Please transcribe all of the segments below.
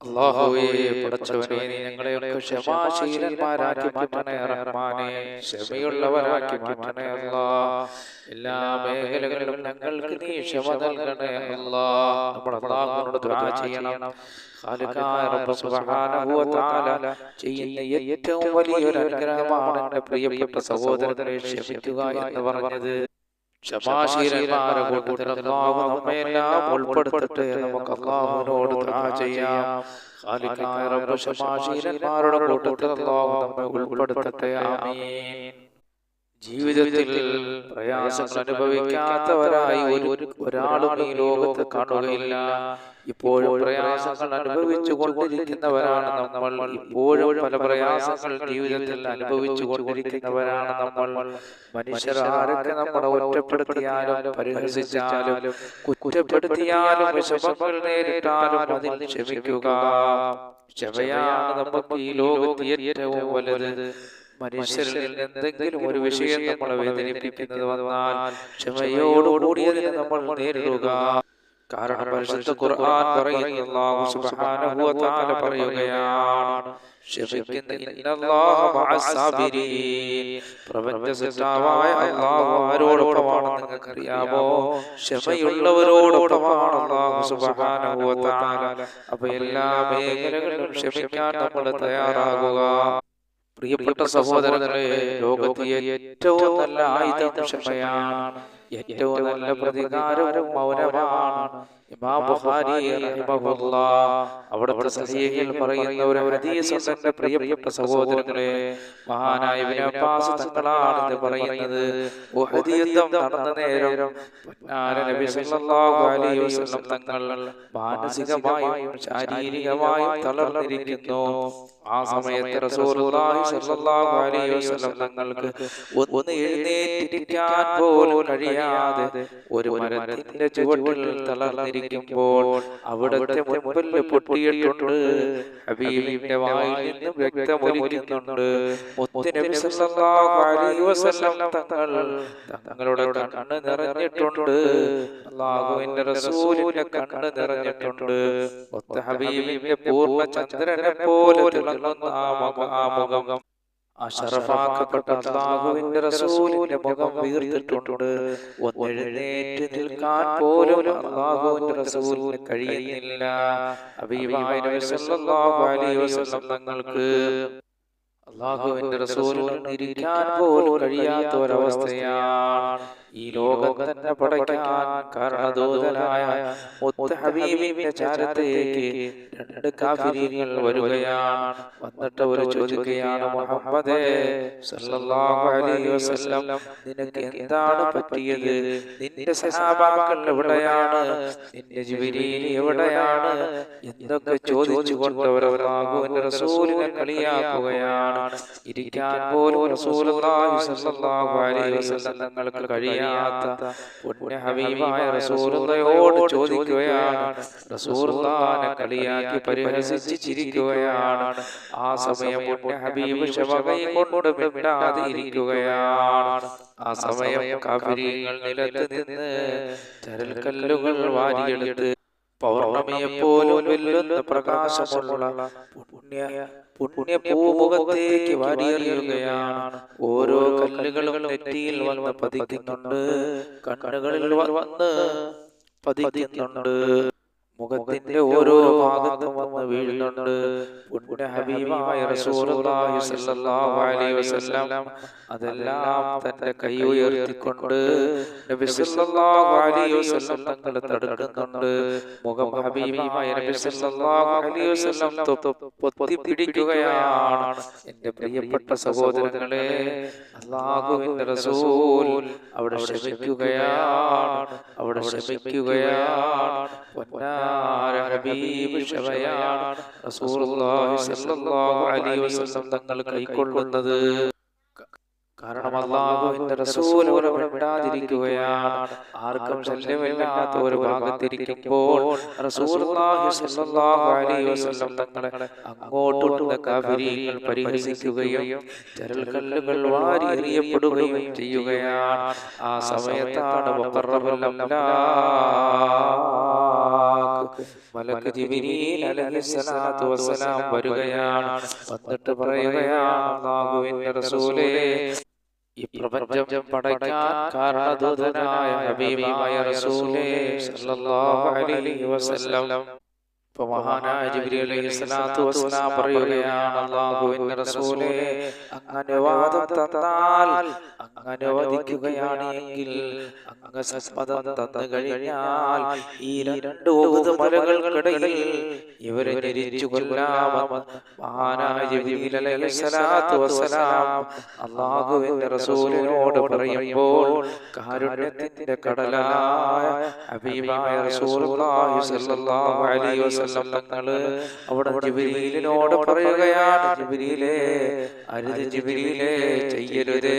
അള്ളാഹുവേ പടച്ചവനെ നീ ഞങ്ങളെയൊക്കെ ക്ഷമാശീലന്മാരാക്കി മാറ്റണേ റഹ്മാനെ ക്ഷമയുള്ളവരാക്കി മാറ്റണേ അല്ലാ എല്ലാ മേഖലകളിലും ഞങ്ങൾക്ക് നീ ക്ഷമ നൽകണേ അല്ലാ നമ്മൾ അള്ളാഹുവിനോട് ദുആ ചെയ്യണം. ഖാലിഖായ റബ്ബ് സുബ്ഹാനഹു വ ചെയ്യുന്ന ഏറ്റവും വലിയൊരു അനുഗ്രഹമാണ് എന്റെ പ്രിയപ്പെട്ട സഹോദരനെ ക്ഷമിക്കുക എന്ന് പറഞ്ഞത്. ഉൾപ്പെടുത്തട്ടെ നമുക്ക് അള്ളാഹുവിനോട് ചെയ്യാം. കൂട്ടത്തിൽ നമ്മെ ഉൾപ്പെടുത്തട്ടെ ആമീൻ. ജീവിതത്തിൽ പ്രയാസങ്ങൾ അനുഭവിക്കാത്തവരായി ഒരു ഒരാളും ഈ ലോകത്ത് കാണുകയില്ല. ഇപ്പോഴും പ്രയാസങ്ങൾ അനുഭവിച്ചു കൊണ്ടിരിക്കുന്നവരാണ് നമ്മൾ. ഇപ്പോഴും പല പ്രയാസങ്ങൾ ജീവിതത്തിൽ അനുഭവിച്ചു കൊണ്ടിരിക്കുന്നവരാണ് നമ്മൾ. മനുഷ്യർ ആരൊക്കെ നമ്മളെ ഒറ്റപ്പെടുത്തിയാലും പരിഹസിച്ചാലും കുറ്റപ്പെടുത്തിയാലും വിഷമങ്ങൾ നേരിട്ടാലും അതിൽ ക്ഷമിക്കുക. ക്ഷമയാണ് നമുക്ക് ഈ ലോകത്ത് ഏറ്റവും വലുത്. മനുഷ്യരിൽ എന്തെങ്കിലും ഒരു വിഷയം നമ്മളെ വേദനിപ്പിക്കുന്നത് വന്നാൽ ക്ഷമയോടുകൂടിയതിനെ നമ്മൾ നേരിടുക. കാരണം പരിശുദ്ധ ഖുർആൻ പറയുന്നു അല്ലാഹു സുബ്ഹാനഹു വ തആല പറയുകയാണ്. ക്ഷമിക്കുന്ന ഇന്നല്ലാഹ മഅസ്സാബിരീൻ അല്ലാഹു ആരോടൊപ്പമാണെന്ന് നിങ്ങൾക്കറിയാമോ? ക്ഷമയുള്ളവരോടൊപ്പമാണ് അല്ലാഹു സുബ്ഹാനഹു വ തആല അപ്പോൾ എല്ലാ മേഖലകളിലും ക്ഷമിക്കാൻ നമ്മൾ തയ്യാറാകുക. പ്രിയപ്പെട്ട സഹോദരങ്ങളെ ലോകത്തെ ഏറ്റവും നല്ല ആയുധം ക്ഷമയാണ് ഏറ്റവും നല്ല പ്രതികാരവും മൗനമാണ്. ഇമാം ബുഖാരി അവിടുത്തെ സഹീഹിൽ പറയുന്ന ഒരു ഹദീസ് തന്റെ പ്രിയപ്പെട്ട സഹോദരങ്ങളെ. മഹാനായ ഇബ്നു അബ്ബാസ് തങ്ങളാണ് പറയുന്നത്. ഉഹദ് യുദ്ധം നടന്ന നേരം നബി സല്ലല്ലാഹു അലൈഹി വസല്ലം തങ്ങൾ മാനസികമായും ശാരീരികമായും തളർന്നിരിക്കുന്നു. ആ സമയത്ത് റസൂലുള്ളാഹി സ്വല്ലല്ലാഹു അലൈഹി വസല്ലം തങ്ങൾക്ക് ഒന്ന് എഴുന്നേറ്റിരിക്കാൻ പോലും കഴിയാതെ ഒരു മരത്തിന്റെ ചുവട്ടിൽ തളർന്നിരിക്കുമ്പോൾ അവിടുത്തെ മുൻപിൽ പൊട്ടിയിട്ടുണ്ട്. ഹബീബിന്റെ വായിൽ നിന്ന് അലൈഹി വസല്ലം തങ്ങൾ തങ്ങളുടെ കണ്ണ് നിറഞ്ഞിട്ടുണ്ട്. അള്ളാഹുവിന്റെ റസൂലിന്റെ കണ്ണ് നിറഞ്ഞിട്ടുണ്ട്. ഹബീബിന്റെ പൂർണ ചന്ദ്രനെ പോലെ തിളങ്ങുന്ന ആ മുഖം. അഷറഫാക്കപ്പെട്ട അള്ളാഹുവിന്റെ വീർത്തിട്ടുണ്ട്. നിൽക്കാൻ കഴിയുന്നില്ല. അള്ളാഹുവിന്റെ റസൂലിന് ഇരിക്കാൻ പോലും കഴിയാത്ത ഒരവസ്ഥയാണ്. ഈ ലോകം തന്നെ പടയ്ക്കാൻ കാരണദൂതനായ ഹബീബിന്റെ ചാരത്തേക്ക് രണ്ട് കാഫിരീങ്ങൾ വരികയാണ്. വന്നിട്ട് അവർ ചോദിക്കുകയാണ് മുഹമ്മദേ സല്ലല്ലാഹു അലൈഹി വസല്ലം നിനക്ക് എന്താണ് പറ്റിയത്? നിന്റെ സഹാബാക്കൾ എവിടെയാണ്? നിന്റെ ജിബിരിയിൽ എവിടെയാണ്? എന്തൊക്കെ ചോദിച്ചുകൊണ്ട് അവരവരാകുവിന്റെ റസൂലിനെ കളിയാക്കുകയാണ്. ഇരിക്കാൻ പോലും റസൂലുള്ളാഹി സല്ലല്ലാഹു അലൈഹി വസല്ലം തങ്ങൾക്ക് കഴിയാത്ത പുണ്യ ഹബീബായ റസൂലുള്ളയോട് ചോദിക്കുകയാണ്. റസൂറുള്ളാനെ കളിയാക്കി പരിഹസിച്ചിരിക്കുകയാണ്. ആ സമയം പുണ്യ ശവകൈ കൊണ്ട് മിണ്ടാതെ ഇരിക്കുകയാണ് ആ സമയം കാഫിരീങ്ങൾ നിലത്ത് നിന്ന് ചരൽക്കല്ലുകൾ വാരിയെടുത്ത് പൗർണമിയെ പോലും വെല്ലുന്ന പ്രകാശമുള്ള പുണ്യ പുണ്യ പൂമുഖത്തേക്ക് വാരിയെറിയുകയാണ്. ഓരോ കല്ലുകളും നെറ്റിയിൽ വന്ന് പതിക്കുന്നുണ്ട്. കണ്ണുകളിൽ വന്ന് പതിക്കുന്നുണ്ട്. മുഖത്തിന്റെ ഓരോ ഭാഗത്തും വന്ന് വീഴുന്നുണ്ട്. ഹബീബായ റസൂലുള്ളാഹി സ്വല്ലല്ലാഹു അലൈഹി വസല്ലം അതെല്ലാം തന്റെ കൈ ഉയർത്തിക്കൊണ്ട് നബി സ്വല്ലല്ലാഹു അലൈഹി വസല്ലം തങ്ങൾ തടുക്കുന്നുണ്ട്. മുഖം ഹബീബായ നബി സ്വല്ലല്ലാഹു അലൈഹി വസല്ലം പൊത്തി പിടിക്കുകയാണ് എന്റെ പ്രിയപ്പെട്ട സഹോദരങ്ങളെ അല്ലാഹുവിന്റെ റസൂൽ അവിടെ ക്ഷമിക്കുകയാണ് അവിടെ ക്ഷമിക്കുകയാണ് പൊന്നാര ഹബീബ് ഷവയാണ് റസൂലുള്ളാഹി സ്വല്ലല്ലാഹു അലൈഹി വസല്ലം തങ്ങൾ കൈക്കൊള്ളുന്നത്. കാരണം അള്ളാഹുവിന്റെ റസൂൽ വിടാതിരിക്കുകയാണ് ആർക്കും ശല്യമില്ലാത്ത ഒരു ഭാഗത്തിരിക്കുമ്പോൾ തങ്ങളെ അങ്ങോട്ട് വന്ന പരിഹസിക്കുകയും ചരൽക്കല്ലുകൾ വാരി എറിയപ്പെടുകയും ചെയ്യുകയാണ്. ആ സമയത്താണ് മുഖറബുൽ അംലാഖ് മലക്ക് ജിബ്രീൽ അലൈഹിസ്സലാത്തു വസ്സലാം വരികയാണ്. വന്നിട്ട് പറയുകയാണ് റസൂലേ ഈ പ്രപഞ്ചം കാരണദൂതനായ ഹബീബായ റസൂലേ സല്ലല്ലാഹു അലൈഹി വസല്ലം ഇപ്പൊ മഹാനായ ജിബ്രീൽ അലൈഹി സ്വലാത്തു വസ്സലാം പറയുകയാണ് അല്ലാഹുവിന്റെ റസൂലേ അങ്ങനെ വാദം തന്നാൽ അങ്ങ് അനുവദിക്കുകയാണ് എങ്കിൽ അങ്ങ് സസ്മതം തന്നു കഴിഞ്ഞാൽ ഈ രണ്ട് ഒകുത് മലകൾക്കിടയിൽ ഇവരെ കൊല്ലാമെന്ന് മഹാനായ ജിബ്രീൽ അലൈഹി സ്വലാത്തു വസ്സലാം അല്ലാഹുവിന്റെ റസൂലിനോട് പറയുമ്പോൾ കാരുണ്യത്തിന്റെ കടലായ ഹബീബായ റസൂലുള്ളാഹി സ്വല്ലല്ലാഹു അലൈഹി വസല്ലം തങ്ങൾ അവിടെ ജിബ്രീലിനോട് പറയുകയാണ്. ജിബ്രീലേ അരുത് ജിബ്രീലേ ചെയ്യരുത്.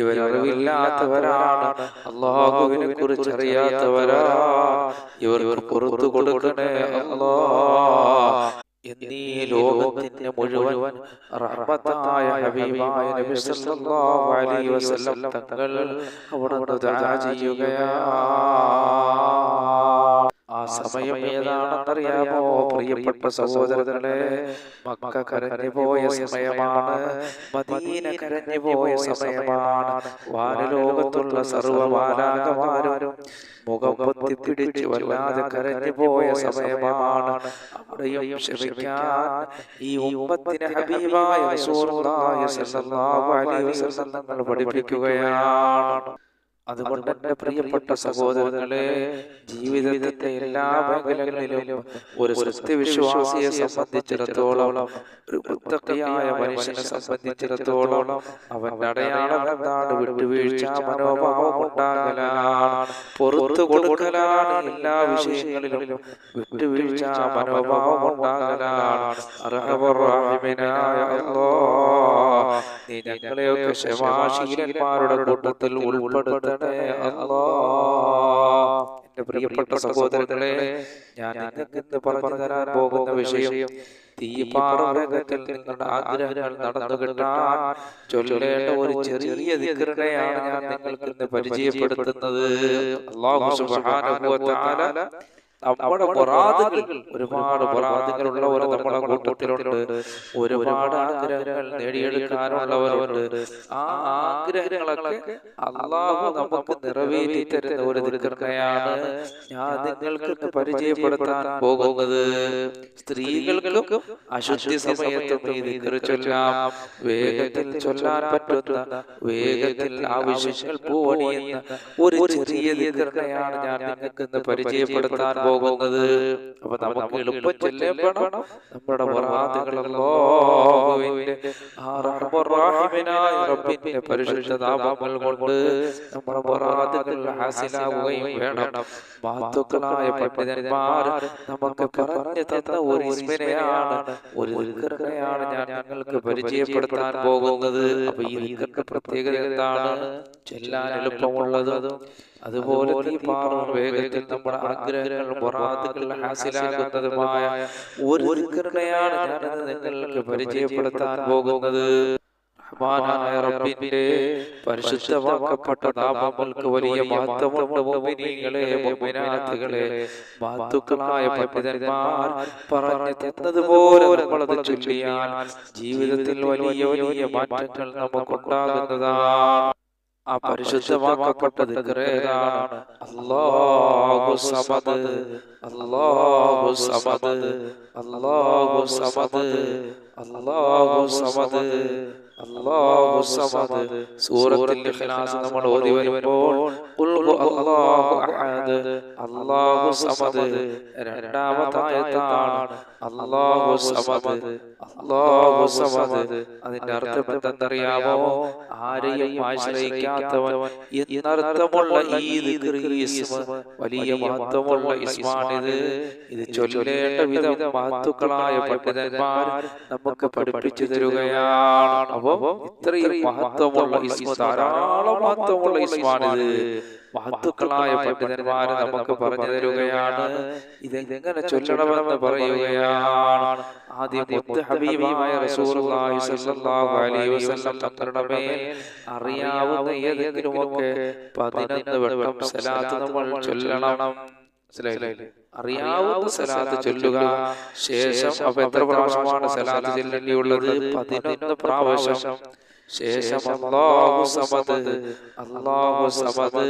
ഇവരറിവില്ലാത്തവരാണ്. അള്ളാഹുവിനെ കുറിച്ച് അറിയാത്തവരാ ഇവർക്ക് പുറത്തു കൊടുക്കണേ അല്ലാ എന്നീ ലോകത്തിന്റെ മുഴുവൻ റഹ്മത്തായ ഹബീബായ നബി സല്ലല്ലാഹു അലൈഹി വസല്ലം തങ്ങൾ അവിടെ ദുആ ചെയ്യുകയാണ് സമയം ഏതാണെന്നറിയാമോ? പ്രിയപ്പെട്ട സഹോദരങ്ങളെ മക്ക കരഞ്ഞു പോയ സമയമാണ് മദീന കരഞ്ഞു പോയ സമയമാണ് വാനലോകത്തുള്ള സർവമാലാകമാരും മുഖം പൊത്തിപ്പിടിച്ച് വല്ലാതെ കരഞ്ഞു പോയ സമയമാണ്. അവിടെയും ക്ഷമിക്കാൻ ഈ ഉമ്മത്തിന് ഹബീബായ റസൂലുള്ളാഹി സ്വല്ലല്ലാഹു അലൈഹി വസല്ലം പഠിപ്പിക്കുകയാണ്. അതുകൊണ്ട് എന്റെ പ്രിയപ്പെട്ട സഹോദരങ്ങളെ ജീവിതത്തിന്റെ എല്ലാ മേഖലകളിലും ഒരു സത്യവിശ്വാസിയെ സംബന്ധിച്ചിടത്തോളം ഒരു വൃത്തക്കയായ മനുഷ്യനെ സംബന്ധിച്ചിടത്തോളം അവന്റെ അടയാളം എന്താണ്? വിട്ടുവീഴ്ച മനോഭാവം ഉണ്ടാകലാണ് പുറത്തു കൊടുക്കലാണ് എല്ലാ വിഷയങ്ങളിലും വിട്ടുവീഴ്ച മനോഭാവം ഉണ്ടാകലാണ് അല്ലാഹ് നീ ഞങ്ങളെയൊക്കെ ക്ഷമാശീലന്മാരുടെ കൂട്ടത്തിൽ ഉൾപ്പെടുത്തണേ. അല്ലാ എന്റെ പ്രിയപ്പെട്ട സഹോദരങ്ങളെ ഞാൻ നിങ്ങൾക്ക് ഇന്ന് പറഞ്ഞു തരാൻ പോകുന്ന വിഷയം തീപാറകത്തിൽ നിങ്ങളുടെ ആഗ്രഹങ്ങൾ നടന്നു കിട്ടാൻ ചൊല്ലേണ്ട ഒരു ചെറിയ ദിക്കറിനെയാണ് ഞാൻ നിങ്ങൾക്ക് ഇന്ന് പരിചയപ്പെടുത്തുന്നത്. അള്ളാഹു സുബ്ഹാനഹു വ തആല നമ്മുടെ പൊറാതുകൾ ഒരുപാട് പൊറാതുകളുള്ള ഒരു നമ്മുടെ കൂട്ടത്തിലുണ്ട്. ഒരുപാട് ആഗ്രഹങ്ങൾ നേടിയെടുക്കാനുള്ളവരുണ്ട്. ആ ആഗ്രഹങ്ങളൊക്കെ അള്ളാഹു നമുക്ക് നിറവേറ്റി തരുന്ന ഒരു ദിക്കറിനെയാണ് ഞാൻ നിങ്ങൾക്ക് പരിചയപ്പെടുത്താൻ പോകുന്നത്. സ്ത്രീകൾക്കും അശുദ്ധി സമയത്തും ഈ ചൊല്ലാം വേഗത്തിൽ ചൊല്ലാൻ പറ്റുന്ന വേഗത്തിൽ ആവശ്യങ്ങൾ പൂവണിയുന്ന ഒരു ചെറിയ ദീർഘയാണ് ഞാൻ നിങ്ങൾക്ക് ഇന്ന് പരിചയപ്പെടുത്താൻ പോകുന്നത് അപ്പൊ നമുക്ക് എളുപ്പം ചെല്ലപ്പെടണം നമ്മുടെ റബ്ബിന്റെ പരിശുദ്ധ നാമങ്ങൾ കൊണ്ട് നമ്മുടെ മുറാദുകൾ ഹാസിലാവുകയും വേണം മഹത്തുക്കളായ പണ്ഡിതന്മാർ നമുക്ക് പറഞ്ഞു തന്ന ഒരു ഇസ്മിനെയാണ് ഒരു ദിക്കറിനെയാണ് ഞാൻ നിങ്ങൾക്ക് പരിചയപ്പെടുത്താൻ പോകുന്നത് അപ്പൊ ഈ ദിക്കറിന്റെ പ്രത്യേകത എന്താണ് ചെല്ലാൻ എളുപ്പമുള്ളതും അതുപോലെ തീപാറും വേഗത്തിൽ നമ്മുടെ ആഗ്രഹങ്ങൾ മുറാദുകൾ ഹാസിലാകുന്നതുമായ ഒരു ദിക്കറിനെയാണ് നിങ്ങൾക്ക് പരിചയപ്പെടുത്താൻ പോകുന്നത്. റബ്ബിന്റെ പരിശുദ്ധമാക്കപ്പെട്ട നാമങ്ങൾക്ക് വലിയ മഹത്വമുണ്ട് മുഅ്മിനീങ്ങളെ മുഅ്മിനാത്തുകളെ മഹത്തുക്കളായ പണ്ഡിതന്മാർ പറഞ്ഞു തന്നതുപോലെ നമ്മളത് ചൊല്ലിയാൽ ജീവിതത്തിൽ വലിയ വലിയ മാറ്റങ്ങൾ നമുക്കുണ്ടാകുന്നതാണ്. ആ പരിശുദ്ധമാക്കപ്പെട്ട ദിക്റേതാണ് അല്ലാഹു സമദ്. അല്ലാഹു സമദ്. അല്ലാഹു സമദ്. അല്ലാഹു സമദ്. അല്ലാഹു ഇഖ്ലാസ് നമ്മൾ ഓതി വരുമ്പോൾ അല്ലാഹു അഹദ് അതിന്റെ അർത്ഥം എന്തെന്നറിയാമോ? ആരെയും ആശ്രയിക്കാത്തവൻ എന്നർത്ഥമുള്ള ഈ വലിയ മഹത്വമുള്ള ഇസ്മാണിത്. ഇത് ചൊല്ലേണ്ട വിധം മഹത്തുക്കളായ പണ്ഡിതന്മാർ നമുക്ക് പഠിപ്പിച്ചു തരുകയാണ്. അപ്പൊ ഇത്രയും മഹത്വമുള്ള ധാരാളം മഹത്വമുള്ള ഇസ്മാണിത് മഹത്തുക്കളായ പണ്ഡിതന്മാര് നമുക്ക് പറഞ്ഞു തരുകയാണ്. ഇതെങ്ങനെ ചൊല്ലണമെന്ന് പറയുകയാണ്? ആദ്യം ഹബീബായ റസൂലുള്ളാഹി സ്വല്ലല്ലാഹു അലൈഹി വസല്ലം തങ്ങളുടെ മേൽ അറിയാവുന്ന ഏതെങ്കിലുമൊക്കെ പതിനൊന്ന് വട്ടം സലാത്ത് നമ്മൾ ചൊല്ലണം. മനസ്സിലായില്ലേ? അറിയാവുന്ന സലാത്ത് ചൊല്ലുക. ശേഷം അപ്പൊ എത്ര പ്രാവശ്യമാണ് സലാത്ത് ചൊല്ലേണ്ടിയുള്ളത്? പതിനൊന്ന് പ്രാവശ്യം. ശേഷം അല്ലാഹു സമദ്. അല്ലാഹു സമദ്.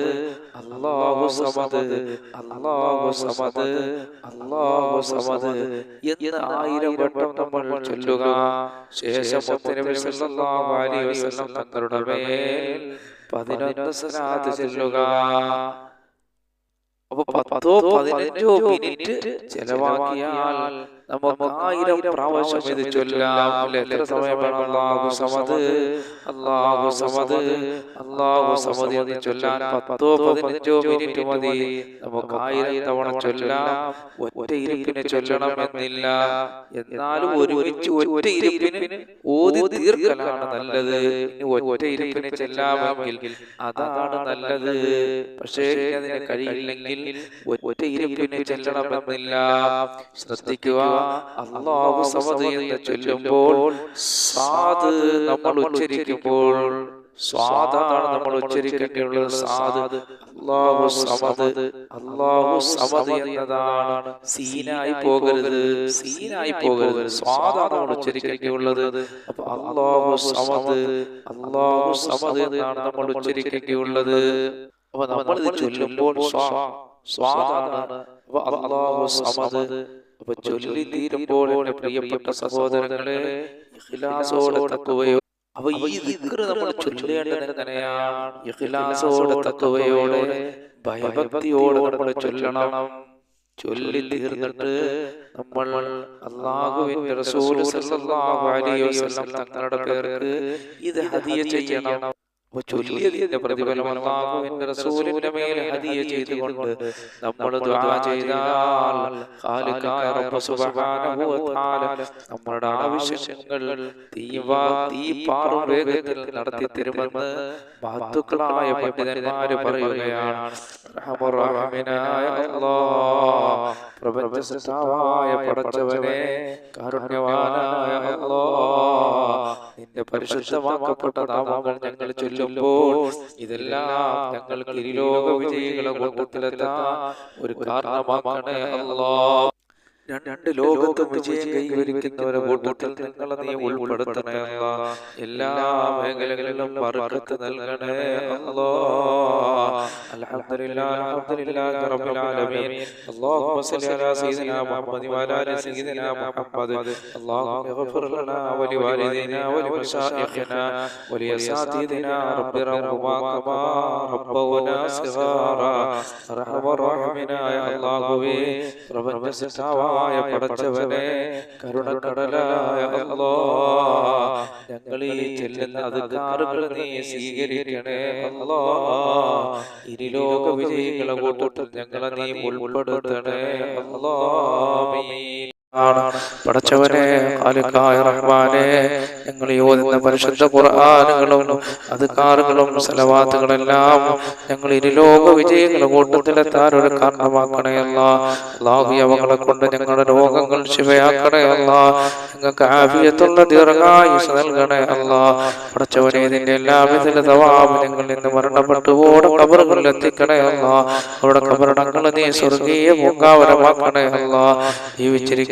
അല്ലാഹു സമദ്. അല്ലാഹു സമദ്. അല്ലാഹു സമദ്. എന്ന് ആയിരം വട്ടം നമ്മൾ ചൊല്ലുക. ശേഷം മുത്തനബി സല്ലല്ലാഹു അലൈഹി വസല്ലം തങ്ങളുടെ മേൽ പതിനൊന്ന് സലാത്ത് ചൊല്ലുക. അപ്പൊ പത്തോ പതിനഞ്ചോ മിനിറ്റ് ചെലവാക്കിയാൽ നമുക്ക് ആയിരം പ്രാവശ്യം ഇത് ചൊല്ലാം. എത്ര സമയം വേണം? അല്ലാഹു സമദ് അല്ലാഹു സമദ് അല്ലാഹു സമദ് എന്ന് ചൊല്ലാൻ പത്തോ പതിനഞ്ചോ മിനിറ്റ് മതി. നമുക്ക് ആയിരം തവണ ചൊല്ലാം. ഒറ്റ ഇരിപ്പിനെ ചൊല്ലണം എന്നില്ല എന്നാലും ഒരുമിച്ച് ഒറ്റ ഇരിപ്പിന് ഓതി തീർക്കലാണ് നല്ലത്. ഒറ്റ ഇരിപ്പിനെ ചെല്ലാമെങ്കിൽ അതാണ് നല്ലത്. പക്ഷേ അതിന് കഴിയില്ലെങ്കിൽ ഒറ്റ ഇരിപ്പിനെ ചെല്ലണമെന്നില്ല. ശ്രദ്ധിക്കുക. അള്ളാഹു സമത് എന്ന് ചൊല്ലുമ്പോൾ സാദ് നമ്മൾ ഉച്ചരിക്കുമ്പോൾ സ്വാദാണ് നമ്മൾ ഉച്ചരിക്കേണ്ടിയുള്ളത് സാദ് അള്ളാഹു സമത് അള്ളാഹു സമത് എന്നതാണ് സീനായി പോകരുത് സീനായി പോകരുത്. സ്വാദാണ് നമ്മൾ ഉച്ചരിക്കേണ്ടിയുള്ളത് അപ്പൊ അള്ളാഹു സമത് അള്ളാഹു സമത് എന്നാണ് നമ്മൾ ഉച്ചരിക്കേണ്ടിയുള്ളത് അപ്പൊ നമ്മൾ ഇത് ചൊല്ലുമ്പോൾ സ്വാ- സ്വാദാണ് അപ്പൊ അള്ളാഹു സമത് അപ്പൊ ചൊല്ലി തീരുമ്പോൾ എന്റെ പ്രിയപ്പെട്ട സഹോദരങ്ങളെ ഇഖ്ലാസോടെ തക്കുകയോ അപ്പൊ ഈ ദിക്ർ നമ്മൾ ചൊല്ലേണ്ടത് എങ്ങനെയാണ്? ഇഖ്ലാസോടെ തക്കുകയോടെ ഭയഭക്തിയോടെ നമ്മൾ ചൊല്ലണം. ചൊല്ലി തീർന്നിട്ട് നമ്മൾ അള്ളാഹുവിന്റെ റസൂൽ സല്ലല്ലാഹു അലൈഹി വസല്ലം തങ്ങളുടെ പേർക്ക് ഇത് ഹദിയ ചെയ്യണം. ചൊല്ലിയതിന്റെ പ്രതിഫലം അള്ളാഹുവിന്റെ റസൂലിന്റെ മേൽ ഹദിയ ചെയ്തുകൊണ്ട് നമ്മൾ ദുആ ചെയ്താൽ ഖാലിഖായ റബ്ബ് സുബ്ഹാനഹു വ തആല നമ്മുടെ ആവശ്യങ്ങൾ തീവാ വേഗത്തിൽ നടത്തി തരുമെന്ന് മഹത്തുക്കളായ പണ്ഡിതന്മാര് പറയുകയാണ്. റഹ്മുറഹീനായ അല്ലാഹ് പ്രപഞ്ച സൃഷ്ടാവായ പടച്ചവനെ കാരുണ്യവാനായ അല്ലാഹ് നിന്റെ പരിശുദ്ധമാക്കപ്പെട്ട നാമങ്ങൾ ഞങ്ങൾ ചൊല്ലുമ്പോൾ ഇതെല്ലാം ഞങ്ങൾക്ക് വിജയികളെ കൂട്ടത്തിലെത്താൻ ഒരു കാരണമാക്കണേ അല്ലാ രണ്ട് ലോകത്തും വിജയം കൈവരിക്കുന്നവരെ കൂട്ടത്തിൽ നിങ്ങൾ നീ ഉൾപ്പെടുത്തണേ എല്ലാ മേഖലകളിലും പറക്കത്ത് നൽകണേ അല്ലോ. അൽഹംദുലില്ലാഹി റബ്ബിൽ ആലമീൻ. അല്ലാഹുമ്മ ലനാ വാലിദൈനാ അല്ലാഹുവേ. സൃഷ്ടാവായ പടച്ചവനെ കരുണക്കടലായ അല്ലോ. ഞങ്ങൾ ഈ ചെല്ലുന്ന അധികാറുകൾ നീ സ്വീകരിക്കണേ അല്ലോ. ഇരുലോക വിജയികളെ കൂട്ടത്തിൽ ഞങ്ങളെ നീ ഉൾപ്പെടുത്തണേ അല്ലാ. ആണ്. പടച്ചവനെ റഹ്മാനെ ഞങ്ങൾ യോജിന്ന പരിശുദ്ധ ഖുർആാനുകളും അധികാറുകളും സലവാത്തുകളെല്ലാം ഞങ്ങൾ ഇരുലോക വിജയങ്ങൾ കൂട്ടത്തിലെത്താൻ ഒരു കാരണമാക്കണയല്ല ലാഹുയവങ്ങളെ കൊണ്ട് ഞങ്ങളുടെ രോഗങ്ങൾ ശിവയാക്കണയല്ല ഞങ്ങൾക്ക് ആഫിയത്തുള്ള ദീർഘായുസ് നൽകണേ അല്ല. പടച്ചവനെ ഇതിന്റെ എല്ലാ തവാബ് ഞങ്ങൾ ഇന്ന് മരണപ്പെട്ടു ഓടെ കബറുകളിൽ എത്തിക്കണേ അല്ല. അവിടെ കബറിടങ്ങൾ നീ സ്വർഗീയ പൂങ്കാവരമാക്കണേ അല്ല.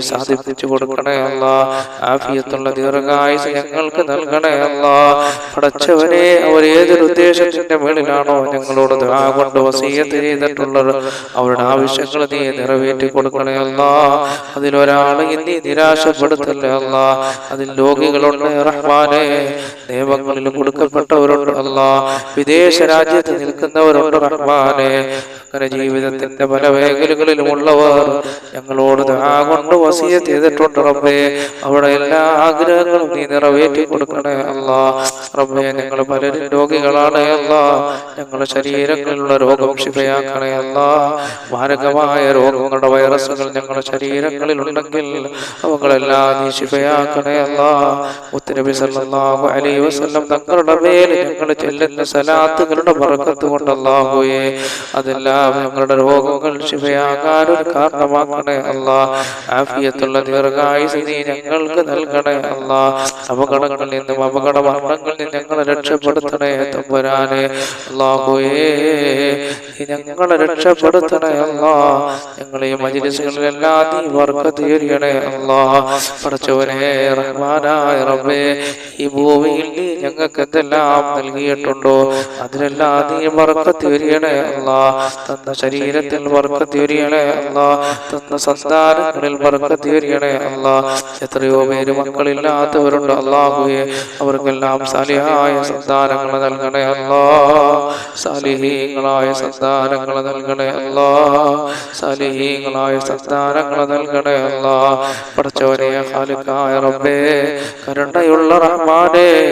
സാധിപ്പിച്ചു കൊടുക്കണേ അല്ല. ആഫിയത്തുള്ള ദീർഘായുസ് ഞങ്ങൾക്ക് നൽകണേ അല്ല. പടച്ചവനെ അവർ ഏതൊരു ഉദ്ദേശത്തിന്റെ മേളിലാണോ ഞങ്ങളോട് കൊണ്ട് വസീയത്ത് ചെയ്തിട്ടുള്ളത്. അവരുടെ ആവശ്യങ്ങൾ നീ നിറവേറ്റി കൊടുക്കണേ അല്ല. അതിലൊരാളെ നീ നിരാശപ്പെടുത്തല്ലേ അല്ല. അതിൽ രോഗികളുണ്ട് റഹ്മാനെ. നിയമങ്ങളിൽ കൊടുക്കപ്പെട്ടവരോട് അല്ലാ. വിദേശ രാജ്യത്ത് നിൽക്കുന്നവരോട് റഹ്മാനെ. അങ്ങനെ ജീവിതത്തിന്റെ പല മേഖലകളിലും ഉള്ളവർ ഞങ്ങളോട് കൊണ്ട് വസിയ ചെയ്തിട്ടുണ്ട് റബ്ബേ. അവിടെ എല്ലാ ആഗ്രഹങ്ങളും നീ നിറവേറ്റി കൊടുക്കണേ അല്ലാ. റബ്ബേ ഞങ്ങൾ പലരും രോഗികളാണ് അല്ലാ. ഞങ്ങളുടെ ശരീരങ്ങളിലുള്ള രോഗം ക്ഷിപയാക്കണേ അല്ലാ. മാരകമായ രോഗങ്ങളുടെ വൈറസുകൾ ഞങ്ങളുടെ ശരീരങ്ങളിൽ ഉണ്ടെങ്കിൽ അവങ്ങളെല്ലാം നീ ക്ഷിപയാക്കണേ അല്ലാ. മുത്തനബി സല്ലല്ലാഹു അലൈഹി വസല്ലം തങ്ങളുടെ മേൽ ഞങ്ങൾ ചെല്ലുന്ന സലാത്തുകളുടെ ബർക്കത്ത് കൊണ്ടല്ലാഹുവേ അതെല്ലാം ഞങ്ങളുടെ രോഗങ്ങൾ ശിവയാകാൻ ഒരു കാരണമാക്കണേ അല്ലാ. ആഫിയത്തുള്ള ദീർഘായുസ് നീ ഞങ്ങൾക്ക് നൽകണേ അല്ലാ. അപകടങ്ങളിൽ നിന്നും അപകട മരണങ്ങളിൽ നിന്നും ഞങ്ങളെ രക്ഷപ്പെടുത്തണേ തമ്പുരാനെ. അല്ലാഹുവേ ഞങ്ങളെ രക്ഷപ്പെടുത്തണേ അല്ലാ. ഞങ്ങളെ ഈ മജിലിസുകളിലെല്ലാം നീ വർക്കത്ത് ചെയ്യണേ അല്ലാ. പഠിച്ചവനെ റഹ്മാനായ റബ്ബേ ഈ ഭൂമിയിൽ ഞങ്ങൾക്ക് എന്തെല്ലാം നൽകിയിട്ടുണ്ടോ? അതിലെല്ലാം നീ വർക്കത്തി വരികണേ അല്ലാ. തന്ന ശരീരത്തിൽ വർക്കത്തി വരികണേ അല്ലാ. തന്ന സന്താനങ്ങളിൽ വർക്കത്തി വരികണേ അല്ലാ. എത്രയോ പേര് മക്കളില്ലാത്തവരുണ്ട് അള്ളാഹുയെ അവർക്കെല്ലാം സാലിഹായ സന്താനങ്ങൾ നൽകണേ അല്ലാ. സാലിഹീങ്ങളായ സന്താനങ്ങൾ നൽകണേ അല്ലാ. സാലിഹീങ്ങളായ സന്താനങ്ങൾ നൽകണേ അല്ലാ. പഠിച്ചവനെ ഖാലിക്കായ റബ്ബേ കരുണയുള്ള റഹ്മാനെ.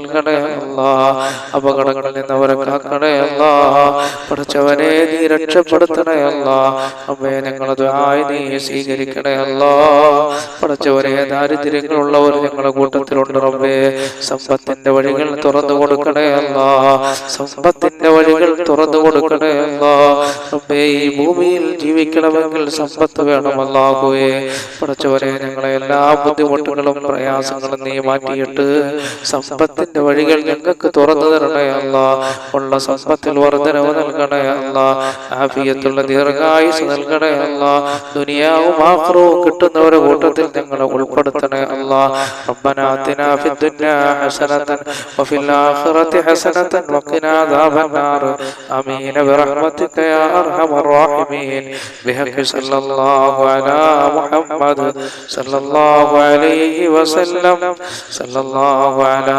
നൽകണേ അല്ലാ അപകടങ്ങളിൽ നിന്ന് അവരെ കാക്കണേ അല്ലാ പഠിച്ചവനെ നീ രക്ഷപ്പെടുത്തണേ അല്ലാ അമ്മേ ഞങ്ങളത് ആയി നീ സ്വീകരിക്കണേ അല്ലാ പഠിച്ചവരെ ദാരിദ്ര്യങ്ങളുള്ളവർ ഞങ്ങളുടെ കൂട്ടത്തിലുണ്ട് റബ്ബേ. സമ്പത്തിന്റെ വഴികൾ തുറന്നു കൊടുക്കണേ അല്ലാ സമ്പത്തിന്റെ വഴികൾ തുറന്നു കൊടുക്കണേ അല്ലാ റബ്ബേ ഈ ഭൂമിയിൽ ജീവിക്കണമെങ്കിൽ സമ്പത്ത് വേണം അല്ലാഹുവേ പഠിച്ചവരെ ഞങ്ങളെ എല്ലാ ബുദ്ധിമുട്ടുകളും പ്രയാസങ്ങളും നീ മാറ്റിയിട്ട് സമ്പത്തിന്റെ വഴികൾ ഞങ്ങൾക്ക് തുറന്നു തരണേ അല്ല ഉള്ള സമ്പത്തിൽ വർധനവ് നൽകണേ അല്ല ആഫിയത്തുള്ള ദീർഘായുസ് നൽകണേ അല്ല ദുനിയാവും ആഹ്റവും കിട്ടുന്നവരെ കൂട്ടത്തിൽ ഞങ്ങളെ ഉൾപ്പെടുത്തണേ അല്ല ربنا آتنا في الدنيا حسنة وفي الآخرة حسنة وقنا عذاب النار آمين برحمتك يا أرحم الراحمين بحق صلى الله على محمد صلى الله عليه وسلم صلى الله على